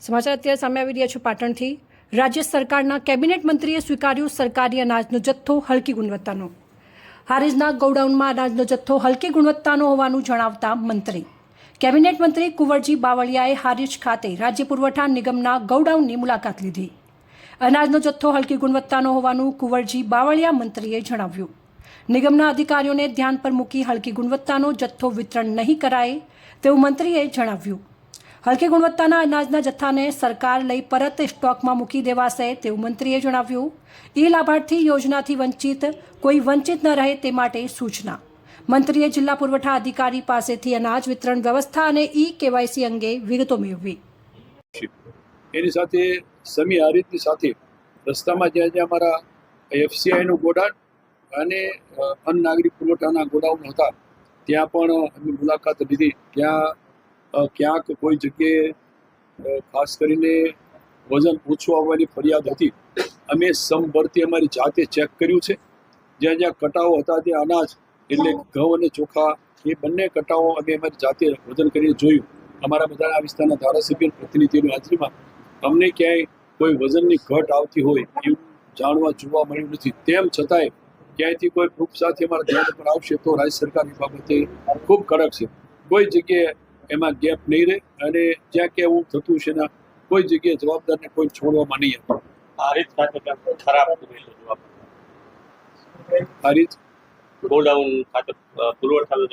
સમાચાર અત્યારે સામે આવી રહ્યા છે પાટણથી. રાજ્ય સરકારના કેબિનેટ મંત્રીએ સ્વીકાર્યું સરકારી અનાજનો જથ્થો હલકી ગુણવત્તાનો. હારીજના ગોડાઉનમાં અનાજનો જથ્થો હલકી ગુણવત્તાનો હોવાનું જણાવતા મંત્રી. કેબિનેટ મંત્રી કુંવરજી બાવળિયાએ હારીજ ખાતે રાજ્ય પુરવઠા નિગમના ગોડાઉનની મુલાકાત લીધી. અનાજનો જથ્થો હલકી ગુણવત્તાનો હોવાનું કુંવરજી બાવળિયા મંત્રીએ જણાવ્યું. નિગમના અધિકારીઓને ધ્યાન પર મૂકી હલકી ગુણવત્તાનો જથ્થો વિતરણ નહીં કરાય તેવું મંત્રીએ જણાવ્યું. હલકી ગુણવત્તાના અનાજના જથ્થાને સરકાર લઈ પરત સ્ટોકમાં મૂકી દેવાશે તેવું મંત્રીએ જણાવ્યું. ઈ લાભાર્થી યોજનાથી વંચિત, કોઈ વંચિત ન રહે તે માટે સૂચના. મંત્રીએ જિલ્લા પુરવઠા અધિકારી પાસેથી અનાજ વિતરણ વ્યવસ્થા અને ઈ કેવાયસી અંગે વિગતો મેળવી. એની સાથે સમી હારીતની સાથે રસ્તામાં જ્યાં જ્યાં અમારા એફસીઆઈનું ગોડાઉન અને અન્ન નાગરિક પુરવઠાના ગોડાઉન હતા, ત્યાં પણ અમે મુલાકાત લીધી. ત્યાં ક્યાંક કોઈ જગ્યાએ ખાસ કરીને વજન ઓછું આવવાની ફરિયાદ હતી. અમે સમભરતી અમારી જાતે ચેક કર્યું છે. જ્યાં જ્યાં કટાવો હતા ત્યાં અનાજ એટલે ઘઉં અને ચોખા એ બંને કટાવો અમે અમારી જાતે વજન કરીને જોયું. અમારા બધા આ વિસ્તારના ધારાસભ્ય પ્રતિનિધિઓની હાજરીમાં અમને ક્યાંય કોઈ વજનની ઘટ આવતી હોય એવું જાણવા જોવા મળ્યું નથી. તેમ છતાંય ક્યાંયથી કોઈ પ્રૂફ સાથે અમારા ધ્યાન પર આવશે તો રાજ્ય સરકાર એ બાબતે ખૂબ કડક છે. કોઈ જગ્યાએ એમાં ગેપ નહીં રહે અને જ્યાં કેવું થતું છે એના કોઈ જગ્યાએ જવાબદારને કોઈ છોડવામાં નહીં આવે. આ રીત કંઈક ખરાબ. આ રીત? ગોડાઉન ખાતે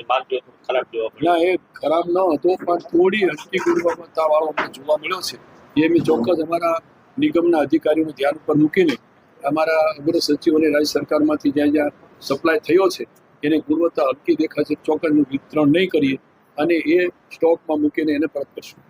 માલ ખરાબ જોવા ના એ ખરાબ ન હતો પણ થોડી હલકી ગુણવત્તા વાળો અમને જોવા મળ્યો છે. એ અમે ચોક્કસ અમારા નિગમના અધિકારીઓને ધ્યાન ઉપર મૂકીને અમારા અગ્ર સચિવ અને રાજ્ય સરકારમાંથી જ્યાં જ્યાં સપ્લાય થયો છે એને ગુણવત્તા હલકી દેખાશે ચોક્કસ એનું વિતરણ નહીં કરીએ. અને એ સ્ટોકમાં મૂકીને એને પરત કરશું.